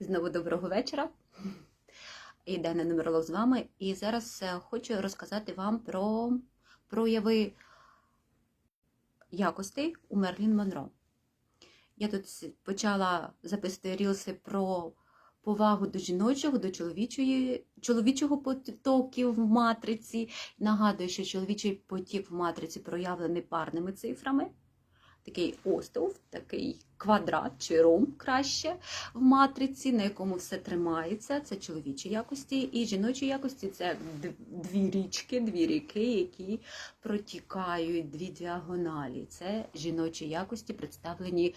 Знову доброго вечора. І Дана Нумеролог з вами. І зараз е, хочу розказати вам про прояви якостей у Мерлін Монро. Я тут почала записувати рілси про повагу до жіночого, до чоловічої, чоловічого потоку в матриці. Нагадую, що чоловічий потік в матриці проявлений парними цифрами. Такий остров, такий квадрат чи ром краще в матриці, на якому все тримається. Це чоловічі якості, і жіночі якості це дві річки, дві ріки, які протікають дві діагоналі. Це жіночі якості, представлені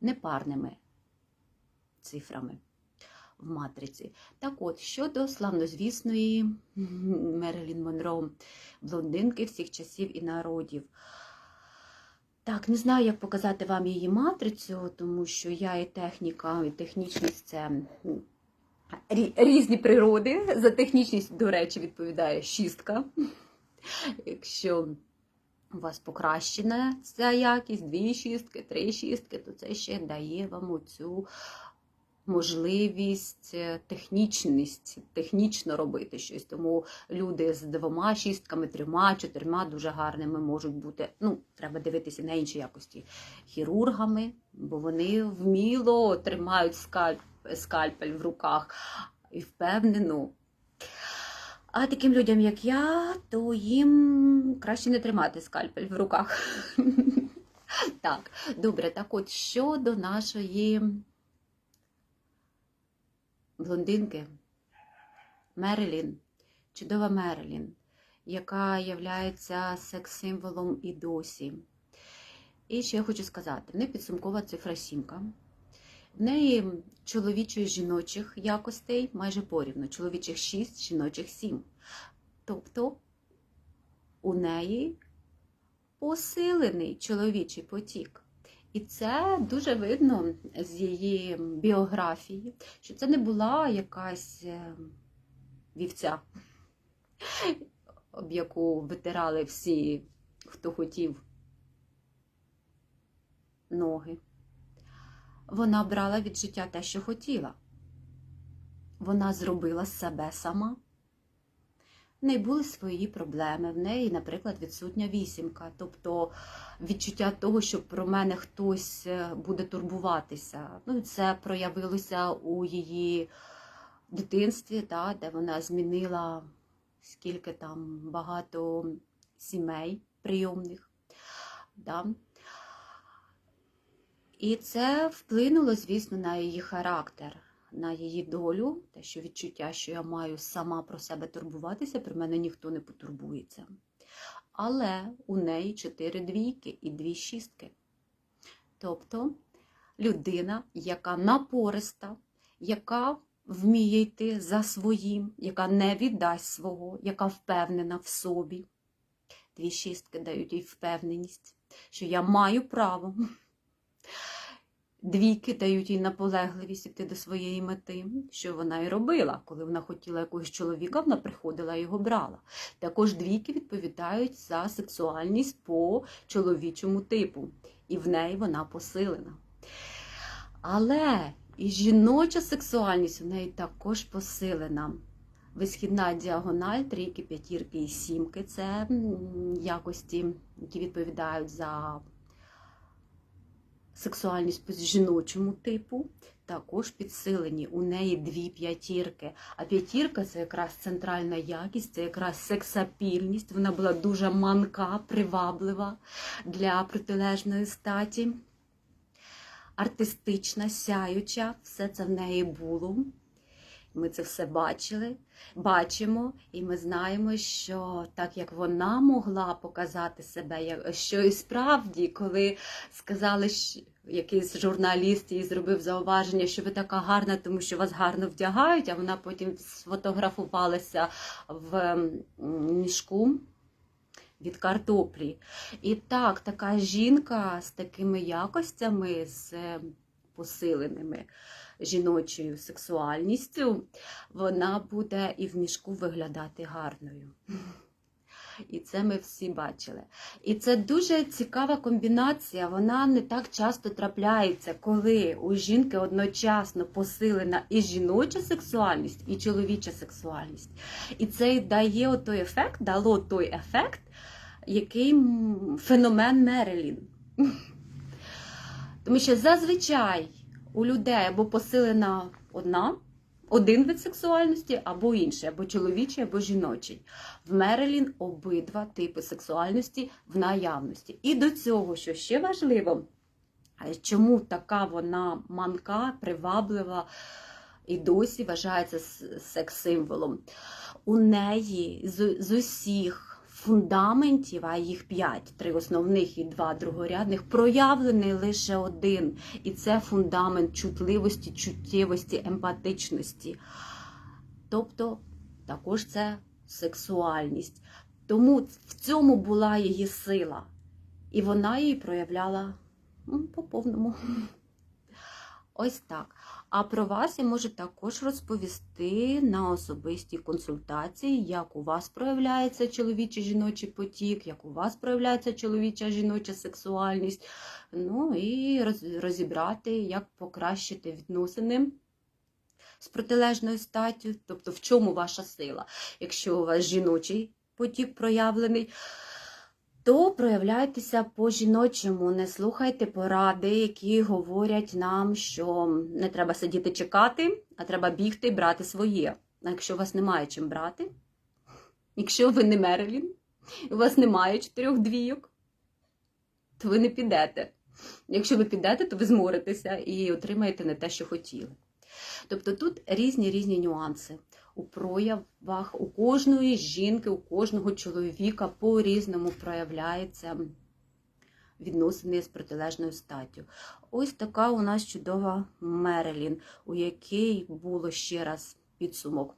непарними цифрами в матриці. Так от, щодо славнозвісної Мерилін Монро, блондинки всіх часів і народів. Так, не знаю, як показати вам її матрицю, тому що я і техніка, і технічність це різні природи. За технічність, до речі, відповідає шістка. Якщо у вас покращена ця якість, дві шістки, три шістки, то це ще дає вам оцю можливість, е, технічність, технічно робити щось. Тому люди з двома шістками, трьома, чотирма дуже гарними можуть бути. Ну, треба дивитися на інші якості хірургами, бо вони вміло тримають скальп, скальпель в руках і впевнено. А таким людям, як я, то їм краще не тримати скальпель в руках. Так, добре, так от щодо нашої блондинки Мерилін, чудова Мерилін, яка є секс-символом і досі. І ще я хочу сказати: в неї підсумкова цифра сімка. В неї чоловічої жіночих якостей майже порівну. Чоловічих 6, жіночих 7. Тобто у неї посилений чоловічий потік. І це дуже видно з її біографії, що це не була якась е, вівця, об яку витирали всі, хто хотів ноги. Вона брала від життя те, що хотіла. Вона зробила себе сама. В неї були свої проблеми. В неї, наприклад, відсутня вісімка. Тобто відчуття того, що про мене хтось е, буде турбуватися. Ну, це проявилося у її дитинстві, та, де вона змінила скільки там багато сімей прийомних. Да. І це вплинуло, звісно, на її характер, на її долю, те, що відчуття, що я маю сама про себе турбуватися, про мене ніхто не потурбується. Але у неї чотири двійки і дві шістки. Тобто людина, яка напориста, яка вміє йти за своїм, яка не віддасть свого, яка впевнена в собі. Дві шістки дають їй впевненість, що я маю право. Двійки дають їй наполегливість іти до своєї мети, що вона і робила. Коли вона хотіла якогось чоловіка, вона приходила і його брала. Також двійки відповідають за сексуальність по чоловічому типу, і в неї вона посилена. Але і жіноча сексуальність у неї також посилена. Висхідна діагональ, трійки, п'ятірки і сімки це якості, які відповідають за сексуальність по жіночому типу, також підсилені. У неї дві п'ятірки. А п'ятірка це якраз центральна якість, це якраз сексапільність. Вона була дуже манка, приваблива для протилежної статі. Артистична, сяюча, все це в неї було. Ми це все бачили, бачимо, і ми знаємо, що так як вона могла показати себе, що і справді, коли сказали, що якийсь журналіст їй зробив зауваження, що ви така гарна, тому що вас гарно вдягають, а вона потім сфотографувалася в мішку від картоплі. І так, така жінка з такими якостями, з е, посиленими жіночою сексуальністю, вона буде і в мішку виглядати гарною. І це ми всі бачили. І це дуже цікава комбінація. Вона не так часто трапляється, коли у жінки одночасно посилена і жіноча сексуальність, і чоловіча сексуальність. І це дає той ефект, дало той ефект, який феномен Мерелін. Тому що зазвичай у людей або посилена одна, один вид сексуальності, або інший, або чоловічий, або жіночий. В Мерелін обидва типи сексуальності в наявності. І до цього, що ще важливо, чому така вона манка, приваблива і досі вважається секс-символом. У неї з, з усіх фундаментів, а їх п'ять, три основних і два другорядних, проявлений лише один. І це фундамент чутливості, чуттєвості, емпатичності. Тобто також це сексуальність. Тому в цьому була її сила. І вона її проявляла м, по повному. Ось так. А про вас я можу також розповісти на особистій консультації, як у вас проявляється чоловічий жіночий потік, як у вас проявляється чоловіча жіноча сексуальність. Ну і розібрати, як покращити відносини з протилежною статтю, тобто в чому ваша сила. Якщо у вас жіночий потік проявлений, то проявляйтеся по-жіночому, не слухайте поради, які говорять нам, що не треба сидіти чекати, а треба бігти і брати своє. А якщо у вас немає чим брати, якщо ви не Мерлін, у вас немає чотирьох двійок, то ви не підете. Якщо ви підете, то ви зморитеся і отримаєте не те, що хотіли. Тобто тут різні різні нюанси у проявах у кожної жінки, у кожного чоловіка по-різному проявляється відносини з протилежною статтю. Ось така у нас чудова Мерелін, у якій було ще раз підсумок.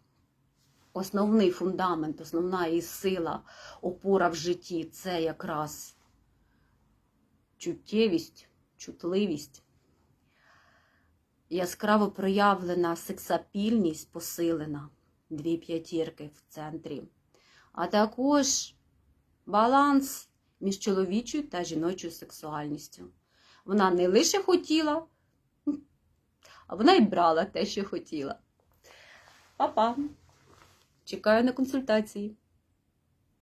Основний фундамент, основна її сила, опора в житті це якраз чуттєвість, чутливість яскраво проявлена сексапільність посилена, дві п'ятірки в центрі, а також баланс між чоловічою та жіночою сексуальністю. Вона не лише хотіла, а вона й брала те, що хотіла. Па-па! Чекаю на консультації.